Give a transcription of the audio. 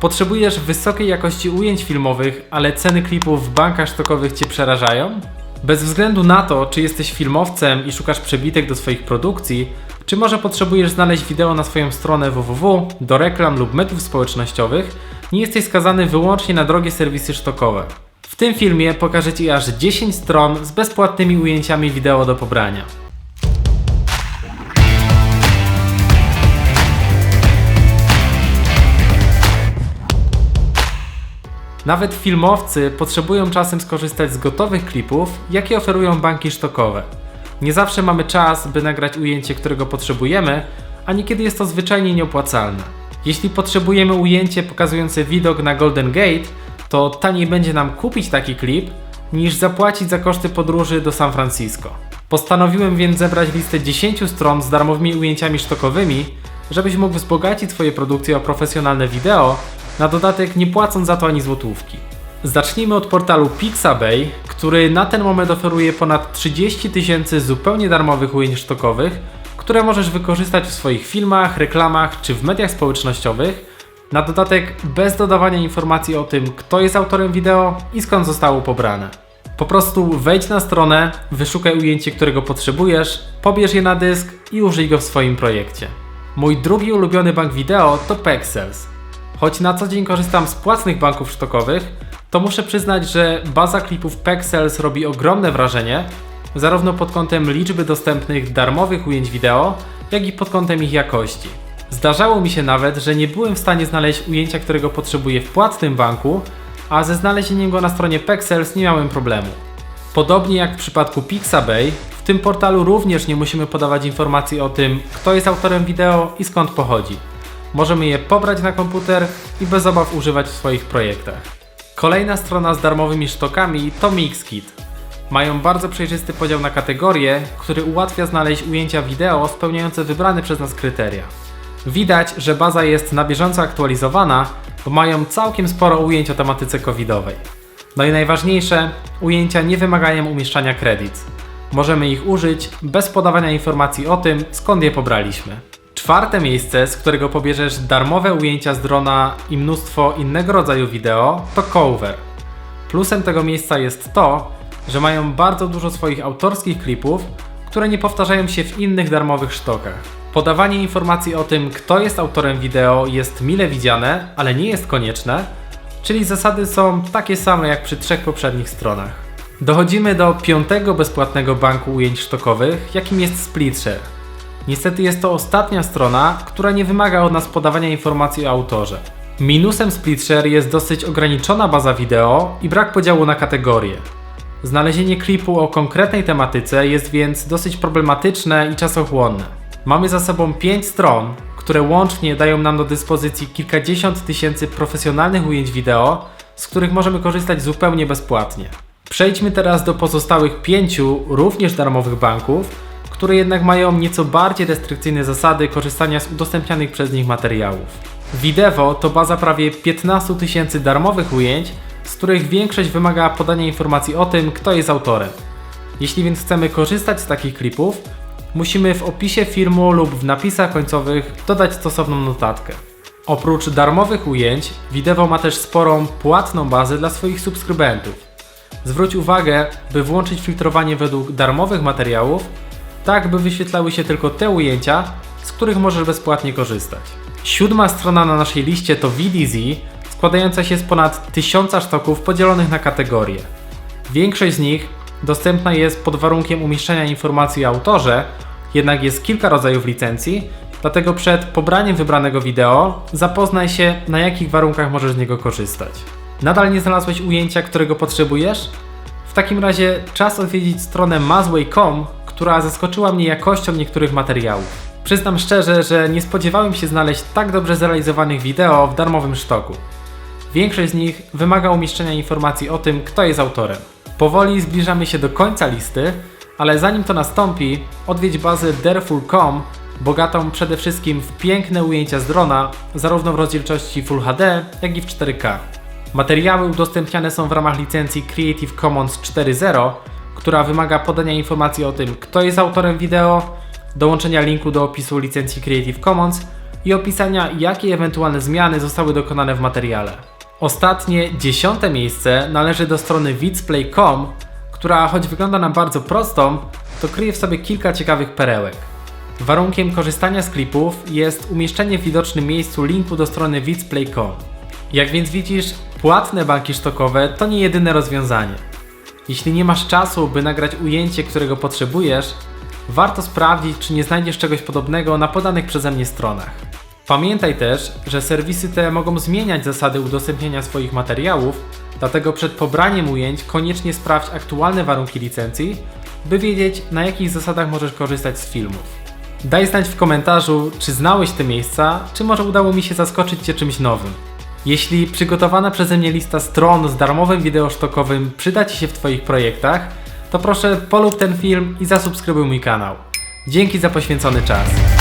Potrzebujesz wysokiej jakości ujęć filmowych, ale ceny klipów w bankach sztokowych Cię przerażają? Bez względu na to, czy jesteś filmowcem i szukasz przebitek do swoich produkcji, czy może potrzebujesz znaleźć wideo na swoją stronę www, do reklam lub mediów społecznościowych, nie jesteś skazany wyłącznie na drogie serwisy sztokowe. W tym filmie pokażę Ci aż 10 stron z bezpłatnymi ujęciami wideo do pobrania. Nawet filmowcy potrzebują czasem skorzystać z gotowych klipów, jakie oferują banki sztokowe. Nie zawsze mamy czas, by nagrać ujęcie, którego potrzebujemy, a niekiedy jest to zwyczajnie nieopłacalne. Jeśli potrzebujemy ujęcie pokazujące widok na Golden Gate, to taniej będzie nam kupić taki klip, niż zapłacić za koszty podróży do San Francisco. Postanowiłem więc zebrać listę 10 stron z darmowymi ujęciami sztokowymi, żebyś mógł wzbogacić swoje produkcje o profesjonalne wideo, na dodatek nie płacąc za to ani złotówki. Zacznijmy od portalu Pixabay, który na ten moment oferuje ponad 30 tysięcy zupełnie darmowych ujęć sztokowych, które możesz wykorzystać w swoich filmach, reklamach czy w mediach społecznościowych. Na dodatek bez dodawania informacji o tym, kto jest autorem wideo i skąd zostało pobrane. Po prostu wejdź na stronę, wyszukaj ujęcie, którego potrzebujesz, pobierz je na dysk i użyj go w swoim projekcie. Mój drugi ulubiony bank wideo to Pexels. Choć na co dzień korzystam z płatnych banków sztokowych, to muszę przyznać, że baza klipów Pexels robi ogromne wrażenie, zarówno pod kątem liczby dostępnych darmowych ujęć wideo, jak i pod kątem ich jakości. Zdarzało mi się nawet, że nie byłem w stanie znaleźć ujęcia, którego potrzebuję w płatnym banku, a ze znalezieniem go na stronie Pexels nie miałem problemu. Podobnie jak w przypadku Pixabay, w tym portalu również nie musimy podawać informacji o tym, kto jest autorem wideo i skąd pochodzi. Możemy je pobrać na komputer i bez obaw używać w swoich projektach. Kolejna strona z darmowymi sztokami to Mixkit. Mają bardzo przejrzysty podział na kategorie, który ułatwia znaleźć ujęcia wideo spełniające wybrane przez nas kryteria. Widać, że baza jest na bieżąco aktualizowana, bo mają całkiem sporo ujęć o tematyce covidowej. No i najważniejsze, ujęcia nie wymagają umieszczania credits. Możemy ich użyć bez podawania informacji o tym, skąd je pobraliśmy. Czwarte miejsce, z którego pobierzesz darmowe ujęcia z drona i mnóstwo innego rodzaju wideo, to Cover. Plusem tego miejsca jest to, że mają bardzo dużo swoich autorskich klipów, które nie powtarzają się w innych darmowych sztokach. Podawanie informacji o tym, kto jest autorem wideo jest mile widziane, ale nie jest konieczne, czyli zasady są takie same jak przy trzech poprzednich stronach. Dochodzimy do piątego bezpłatnego banku ujęć sztokowych, jakim jest Splitshare. Niestety jest to ostatnia strona, która nie wymaga od nas podawania informacji o autorze. Minusem Splitshare jest dosyć ograniczona baza wideo i brak podziału na kategorie. Znalezienie klipu o konkretnej tematyce jest więc dosyć problematyczne i czasochłonne. Mamy za sobą 5 stron, które łącznie dają nam do dyspozycji kilkadziesiąt tysięcy profesjonalnych ujęć wideo, z których możemy korzystać zupełnie bezpłatnie. Przejdźmy teraz do pozostałych pięciu, również darmowych banków, które jednak mają nieco bardziej restrykcyjne zasady korzystania z udostępnianych przez nich materiałów. Videvo to baza prawie 15 tysięcy darmowych ujęć, z których większość wymaga podania informacji o tym, kto jest autorem. Jeśli więc chcemy korzystać z takich klipów, musimy w opisie filmu lub w napisach końcowych dodać stosowną notatkę. Oprócz darmowych ujęć, Videvo ma też sporą płatną bazę dla swoich subskrybentów. Zwróć uwagę, by włączyć filtrowanie według darmowych materiałów, tak by wyświetlały się tylko te ujęcia, z których możesz bezpłatnie korzystać. Siódma strona na naszej liście to VDZ, składająca się z ponad tysiąca sztoków podzielonych na kategorie. Większość z nich dostępna jest pod warunkiem umieszczenia informacji o autorze, jednak jest kilka rodzajów licencji, dlatego przed pobraniem wybranego wideo zapoznaj się na jakich warunkach możesz z niego korzystać. Nadal nie znalazłeś ujęcia, którego potrzebujesz? W takim razie czas odwiedzić stronę mazway.com, która zaskoczyła mnie jakością niektórych materiałów. Przyznam szczerze, że nie spodziewałem się znaleźć tak dobrze zrealizowanych wideo w darmowym sztoku. Większość z nich wymaga umieszczenia informacji o tym, kto jest autorem. Powoli zbliżamy się do końca listy, ale zanim to nastąpi, odwiedź bazę Derful.com, bogatą przede wszystkim w piękne ujęcia z drona, zarówno w rozdzielczości Full HD, jak i w 4K. Materiały udostępniane są w ramach licencji Creative Commons 4.0, która wymaga podania informacji o tym, kto jest autorem wideo, dołączenia linku do opisu licencji Creative Commons i opisania, jakie ewentualne zmiany zostały dokonane w materiale. Ostatnie, dziesiąte miejsce należy do strony widzplay.com, która choć wygląda na bardzo prostą, to kryje w sobie kilka ciekawych perełek. Warunkiem korzystania z klipów jest umieszczenie w widocznym miejscu linku do strony widzplay.com. Jak więc widzisz, płatne banki sztokowe to nie jedyne rozwiązanie. Jeśli nie masz czasu, by nagrać ujęcie, którego potrzebujesz, warto sprawdzić, czy nie znajdziesz czegoś podobnego na podanych przeze mnie stronach. Pamiętaj też, że serwisy te mogą zmieniać zasady udostępniania swoich materiałów, dlatego przed pobraniem ujęć koniecznie sprawdź aktualne warunki licencji, by wiedzieć, na jakich zasadach możesz korzystać z filmów. Daj znać w komentarzu, czy znałeś te miejsca, czy może udało mi się zaskoczyć Cię czymś nowym. Jeśli przygotowana przeze mnie lista stron z darmowym wideo sztokowym przyda Ci się w Twoich projektach, to proszę polub ten film i zasubskrybuj mój kanał. Dzięki za poświęcony czas.